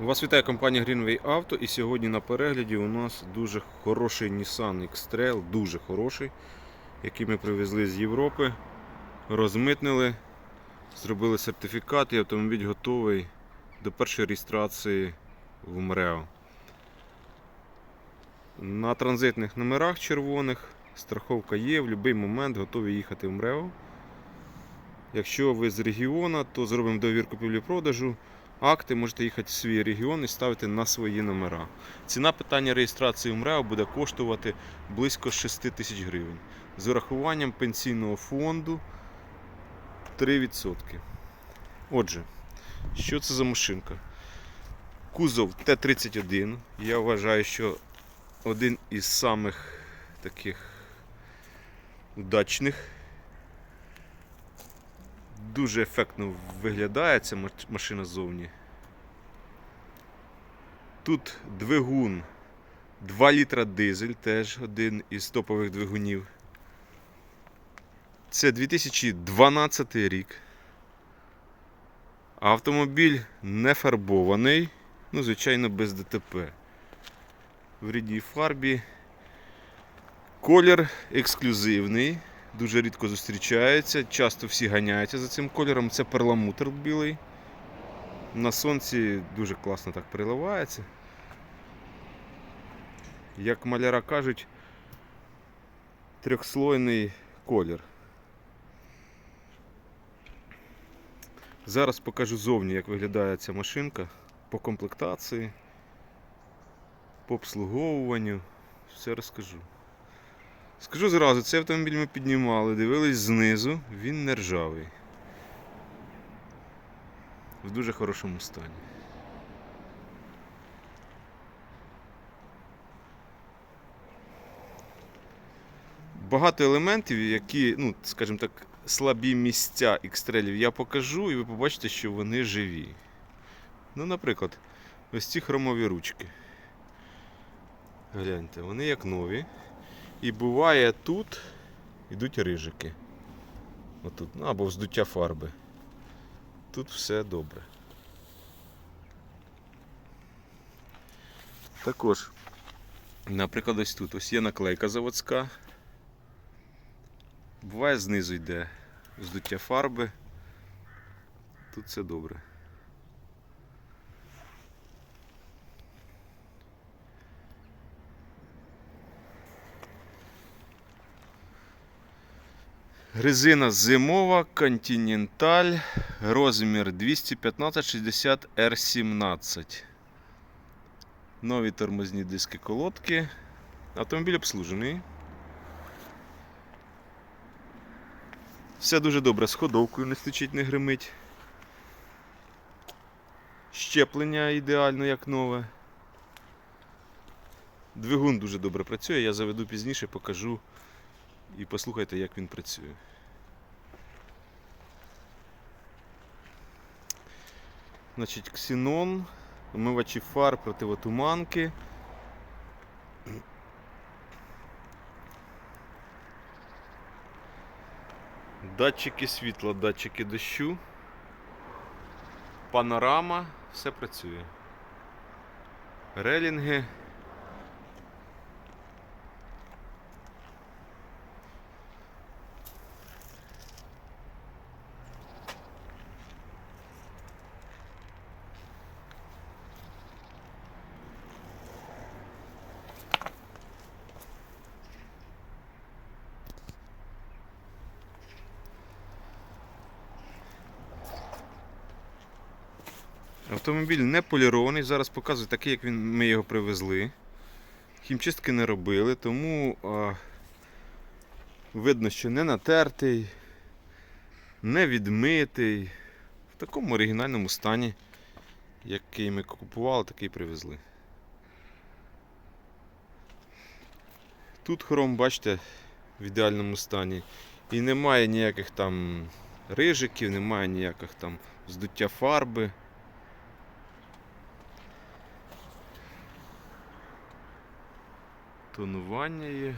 Вас вітає компанія Greenway Auto і сьогодні на перегляді у нас дуже хороший Nissan X-Trail, дуже хороший, який ми привезли з Європи, розмитнили, зробили сертифікат і автомобіль готовий до першої реєстрації в МРЕО. На транзитних номерах червоних страховка є, в будь-який момент готові їхати в МРЕО. Якщо ви з регіону, то зробимо довір купівлі-продажу акти, можете їхати в свій регіон і ставити на свої номера. Ціна питання реєстрації МРЕО буде коштувати близько 6 тисяч гривень. З урахуванням пенсійного фонду 3%. Отже, що це за машинка? Кузов Т-31. Я вважаю, що один із самих таких удачних. Дуже ефектно виглядає ця машина ззовні. Тут двигун 2 літра дизель, теж один із топових двигунів. Це 2012 рік. Автомобіль не фарбований, ну, звичайно, без ДТП. В рідній фарбі. Колір ексклюзивний, дуже рідко зустрічається. Часто всі ганяються за цим кольором. Це перламутр білий. На сонці дуже класно так переливається. Як маляра кажуть, трьохслойний колір. Зараз покажу зовні, як виглядає ця машинка по комплектації, по обслуговуванню. Все розкажу. Скажу зразу, цей автомобіль ми піднімали, дивились знизу, він не ржавий. В дуже хорошому стані. Багато елементів, які, ну, скажімо так, слабі місця ікстрелів я покажу, і ви побачите, що вони живі. Ну, наприклад, ось ці хромові ручки. Гляньте, вони як нові. І буває тут йдуть рижики. Отут, ну, або вздуття фарби. Тут все добре. Також, наприклад, ось тут ось є наклейка заводська. Буває знизу йде вздуття фарби. Тут все добре. Резина зимова Continental, розмір 215-60 R17. Нові тормозні диски колодки. Автомобіль обслужений. Все дуже добре з ходовкою, не стучить, не гримить. Щеплення ідеально як нове. Двигун дуже добре працює, я заведу пізніше, покажу і послухайте, як він працює. Значить, ксенон, омивачі фар, противотуманки. Датчики світла, датчики дощу, панорама, все працює. Релінги. Автомобіль не полірований, зараз показую такий, як він, ми його привезли. Хімчистки не робили, тому а, видно, що не натертий, не відмитий. В такому оригінальному стані, який ми купували, такий привезли. Тут хром, бачите, в ідеальному стані. І немає ніяких там рижиків, немає ніяких там здуття фарби. Тонування є.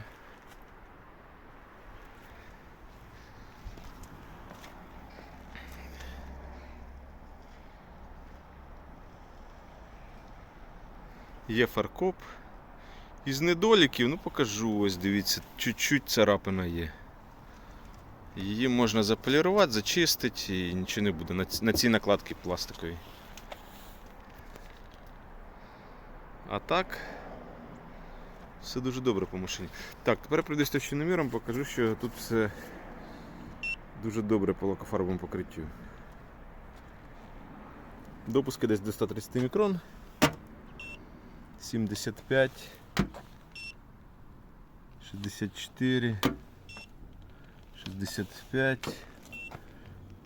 Є фаркоп. Із недоліків, ну покажу, ось дивіться, чуть-чуть царапина є. Її можна заполірувати, зачистити і нічого не буде на цій накладці пластиковій. А так, все дуже добре по машині. Так, тепер прийду з товщиноміром, покажу, що тут все дуже добре по лакофарбовому покриттю. Допуски десь до 130 мікрон. 75, 64, 65,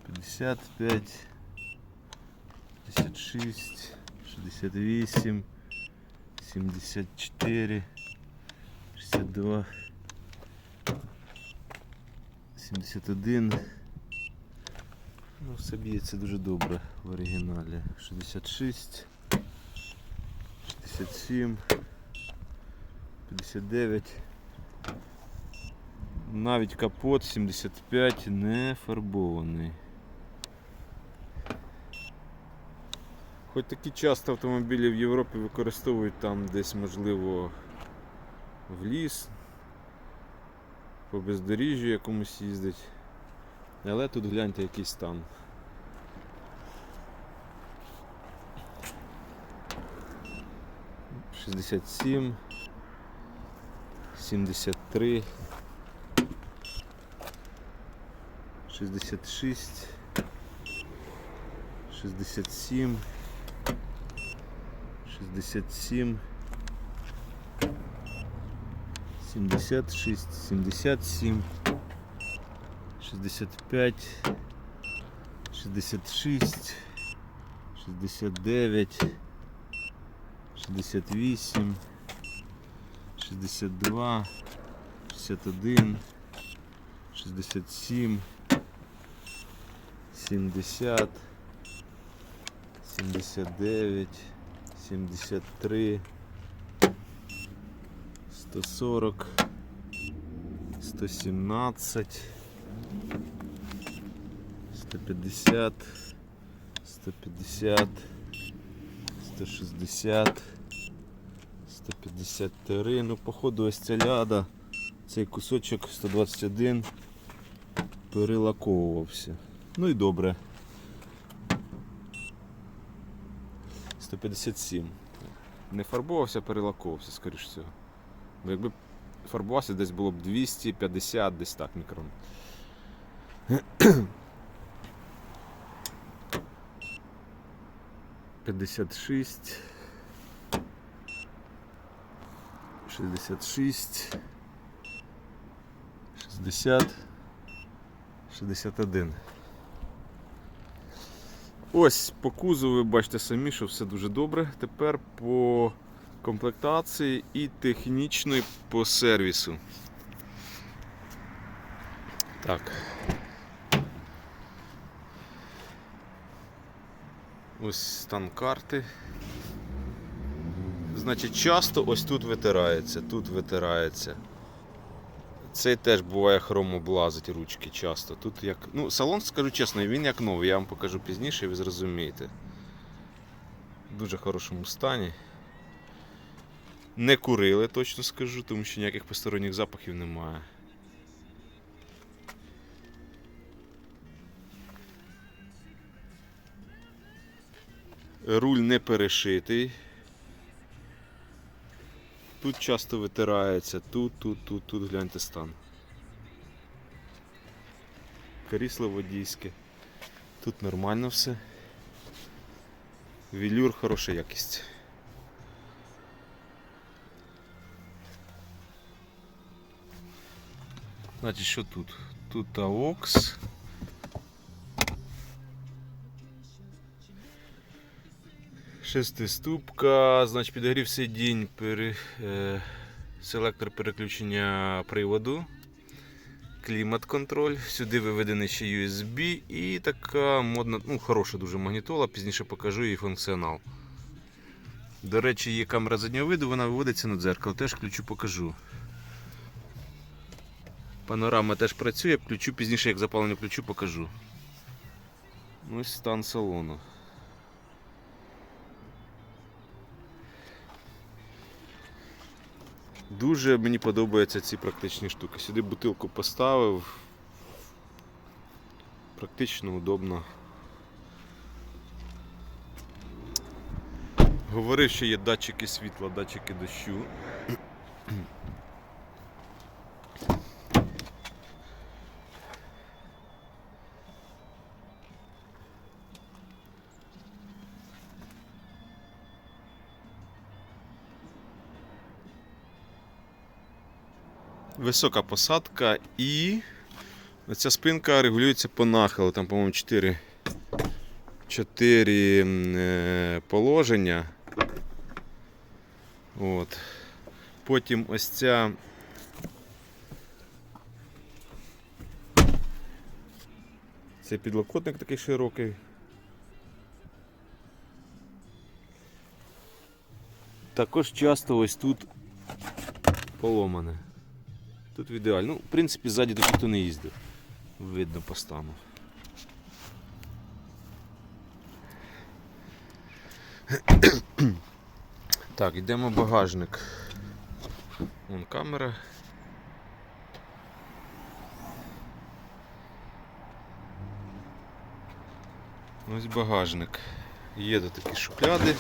55, 56, 68, 74, 62, 71. Ну, все б'ється дуже добре в оригіналі. 66, 67, 59. Навіть капот 75 не фарбований. Хоч такі часто автомобілі в Європі використовують там десь, можливо, в ліс, по бездоріжжю якомусь їздить. Але тут гляньте який стан. Шістдесят сім, сімдесят три, шістдесят шість, шістдесят сім, шістдесят сім, сімдесят шість, сімдесят сім. 65, 66, 69, 68, 62, 61, 67, 70, 79, 73, 140, 117, 150, 150, 160, 153. Ну, походу, ось ця ляда, цей кусочок 121 перелаковувався. Ну і добре. 157. Не фарбувався, перелаковувався, скоріш всього. Бо якби фарбувався, десь було б 250, десь так мікрон. П'ятдесят шість. Шістдесят шість. Шістдесят. Шістдесят один. Ось по кузову ви бачите самі, що все дуже добре. Тепер по комплектації і технічної по сервісу. Так. Ось стан карти. Значить, часто ось тут витирається, тут витирається. Цей теж буває хром облазить ручки часто. Тут як. Ну, салон, скажу чесно, він як новий, я вам покажу пізніше, і ви зрозумієте. В дуже хорошому стані. Не курили, точно скажу, тому що ніяких посторонніх запахів немає. Руль не перешитий. Тут часто витирається, тут, тут, тут, тут гляньте стан. Крісло водійське. Тут нормально все. Велюр хороша якість. Значить, що тут? Тут AUX. Шестиступка, значить підогрів сидінь, пере, е, селектор переключення приводу, клімат-контроль. Сюди виведений ще USB і така модна, ну хороша дуже магнітола, пізніше покажу її функціонал. До речі, є камера заднього виду, вона виводиться на дзеркало, теж включу покажу. Панорама теж працює, включу пізніше, як запалення включу, покажу. Ось стан салону. Дуже мені подобаються ці практичні штуки. Сюди бутилку поставив. Практично удобно. Говорив, що є датчики світла, датчики дощу. Висока посадка і ця спинка регулюється по нахилу. Там, по-моєму, 4, 4 е, положення. От. Потім ось ця. Це підлокотник такий широкий. Також часто ось тут поломане. Тут в ідеалі. Ну, в принципі, ззаді тут ніхто не їздив. Видно по стану. Так, йдемо в багажник. Вон камера. Ось багажник. Є тут такі шухляди.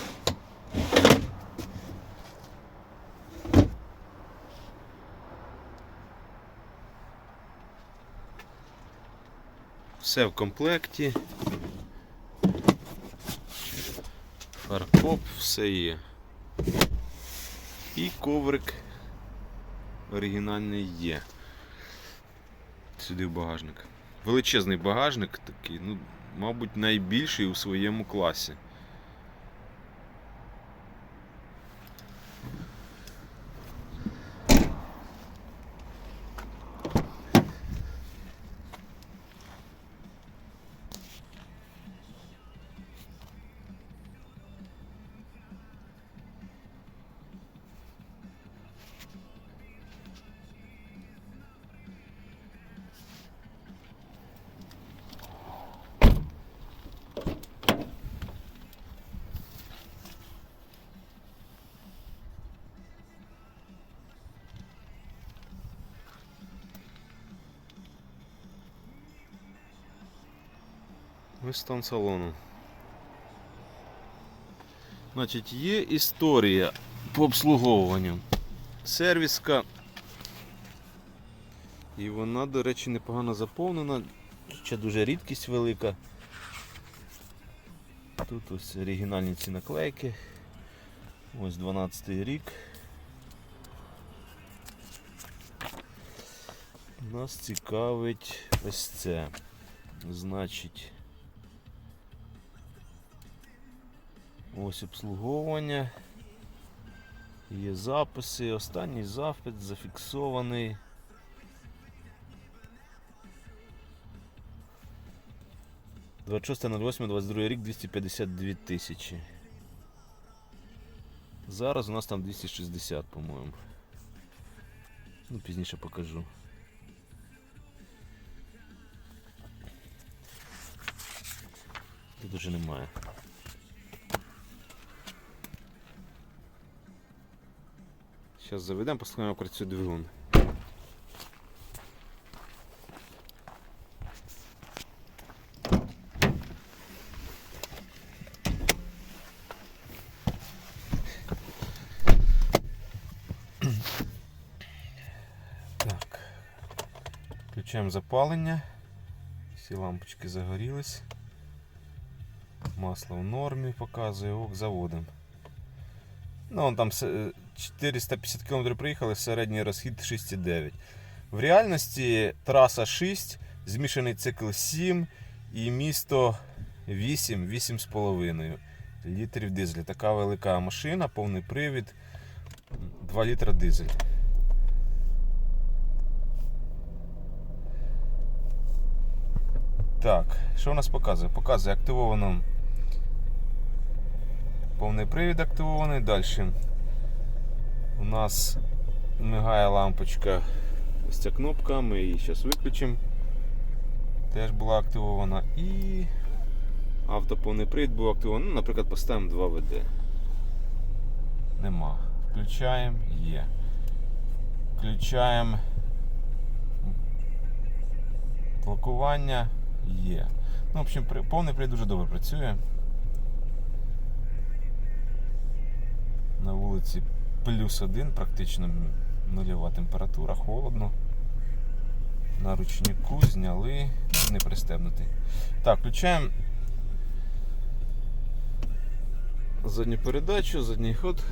Все в комплекті. Фаркоп, все є. І коврик оригінальний є. Сюди в багажник. Величезний багажник такий, ну, мабуть, найбільший у своєму класі. Ось стан салону. Значить, є історія по обслуговуванню. Сервіска. І вона, до речі, непогано заповнена. Ще дуже рідкість велика. Тут ось оригінальні ці наклейки. Ось 12 рік. Нас цікавить ось це. Значить. Ось обслуговування. Є записи. Останній запит зафіксований. на 8, 22 рік 252 тисячі. Зараз у нас там 260, по-моєму. Ну, пізніше покажу. Тут уже немає. Зараз заведемо, послухаємо, як працює двигун. Так. Включаємо запалення. Всі лампочки загорілись. Масло в нормі показує, ок, заводимо. Ну, он там се- 450 км приїхали, середній розхід 6,9. В реальності траса 6, змішаний цикл 7 і місто 8, 8,5 літрів дизеля. Така велика машина, повний привід, 2 літра дизель. Так, що у нас показує? Показує активовано повний привід активований. Далі у нас мигає лампочка. Ось ця кнопка, ми її зараз виключимо. Теж була активована. І автоповний привід був активований. Ну, наприклад, поставимо 2 ВД. Нема. Включаємо, є. Включаємо. Блокування є. Ну, в общем, повний привід дуже добре працює. На вулиці плюс один, практично нульова температура, холодно. На ручнику зняли, не пристебнутий. Так, включаємо задню передачу, задній ход.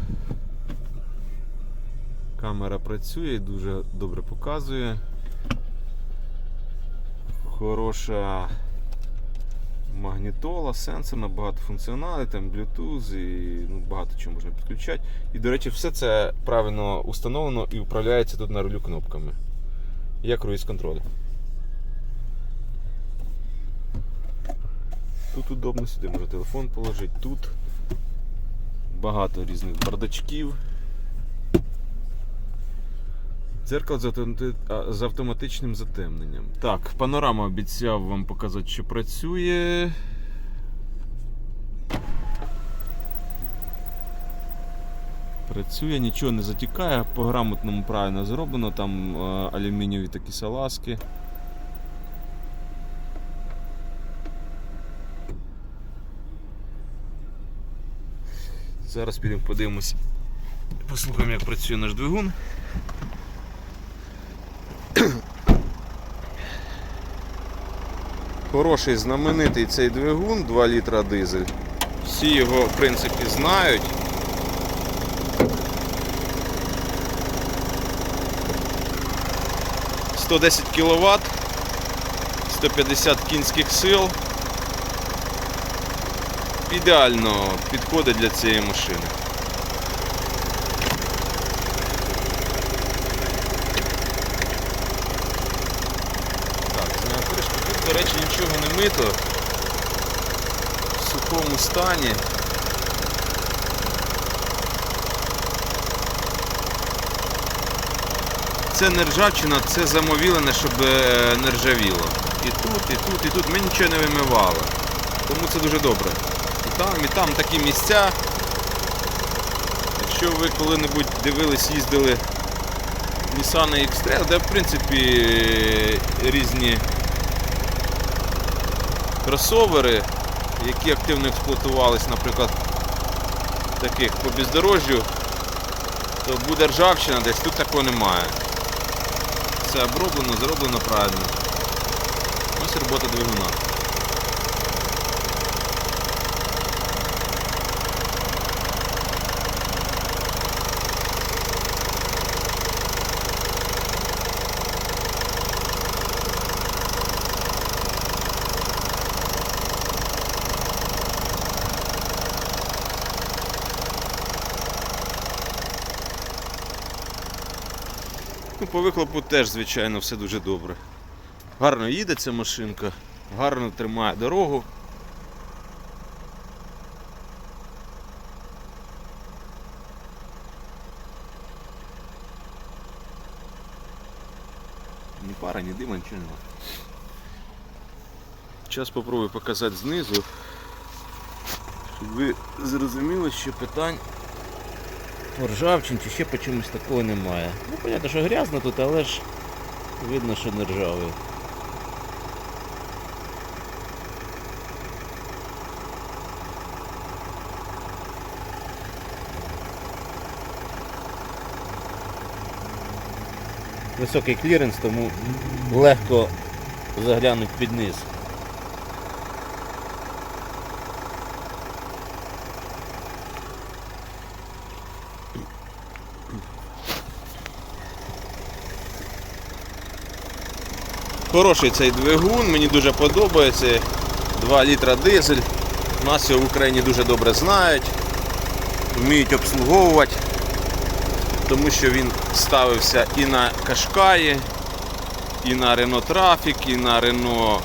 Камера працює і дуже добре показує. Хороша магнітола, сенсорна, багато там Bluetooth і ну, багато чого можна підключати. І, до речі, все це правильно установлено і управляється тут на рулю кнопками. Як круїз контроль. Тут удобно сюди можна телефон положити, тут багато різних бардачків. Дзеркало з, автомати- з автоматичним затемненням. Так, панорама обіцяв вам показати, що працює. Працює, нічого не затікає, по грамотному правильно зроблено, там е, алюмінієві такі салазки. Зараз підемо подивимось, послухаємо, як працює наш двигун. Хороший знаменитий цей двигун 2 літра дизель. Всі його в принципі знають. «110 кВт, 150 кінських сил. Ідеально підходить для цієї машини. Так, зняв кришку. Тут, до речі, нічого не мито. В сухому стані. Це не ржавчина, це замовілене, щоб е, не ржавіло. І тут, і тут, і тут ми нічого не вимивали. Тому це дуже добре. І там, і там такі місця. Якщо ви коли-небудь дивились, їздили Nissan X-Trail, де в принципі різні кросовери, які активно експлуатувались, наприклад, таких по бездорожжю, то буде ржавчина десь, тут такого немає. Все оброблено, зроблено правильно. Ось робота двигуна. Ну, по вихлопу теж, звичайно, все дуже добре. Гарно їде ця машинка, гарно тримає дорогу. Ні пара, ні дима, нічого немає. Зараз спробую показати знизу, щоб ви зрозуміли, що питань ржавчин чи ще по чомусь такого немає. Ну, понятно, що грязно тут, але ж видно, що не ржавий. Високий кліренс, тому легко заглянути під низ. Хороший цей двигун, мені дуже подобається. 2 літра дизель. Нас його в Україні дуже добре знають, вміють обслуговувати, тому що він ставився і на Кашкаї, і на Renault Traffic, і на Renault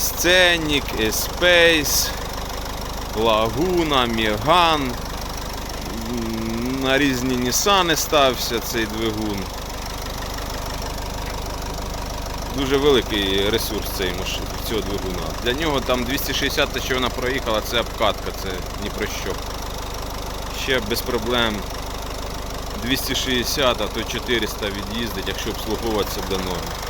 Scenic, Espace, Laguna, Megane. На різні Nissan ставився цей двигун. Дуже великий ресурс цієї машини, цього двигуна. Для нього там 260 те, що вона проїхала, це обкатка, це ні про що. Ще без проблем 260, а то 400 від'їздить, якщо обслуговуватися до норми.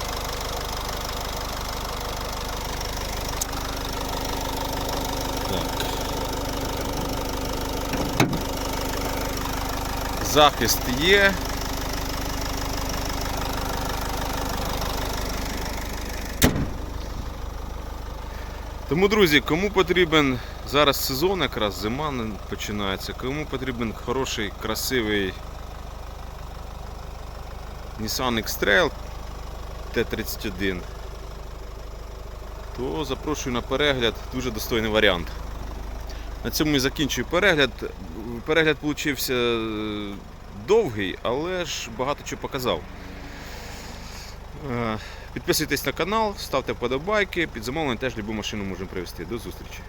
Захист є. Тому, друзі, кому потрібен зараз сезон, якраз зима починається, кому потрібен хороший, красивий Nissan X-Trail T31, то запрошую на перегляд, дуже достойний варіант. На цьому і закінчую перегляд. Перегляд получився довгий, але ж багато чого показав. Підписуйтесь на канал, ставте вподобайки. Під замовлення теж любу машину можемо привезти. До зустрічі.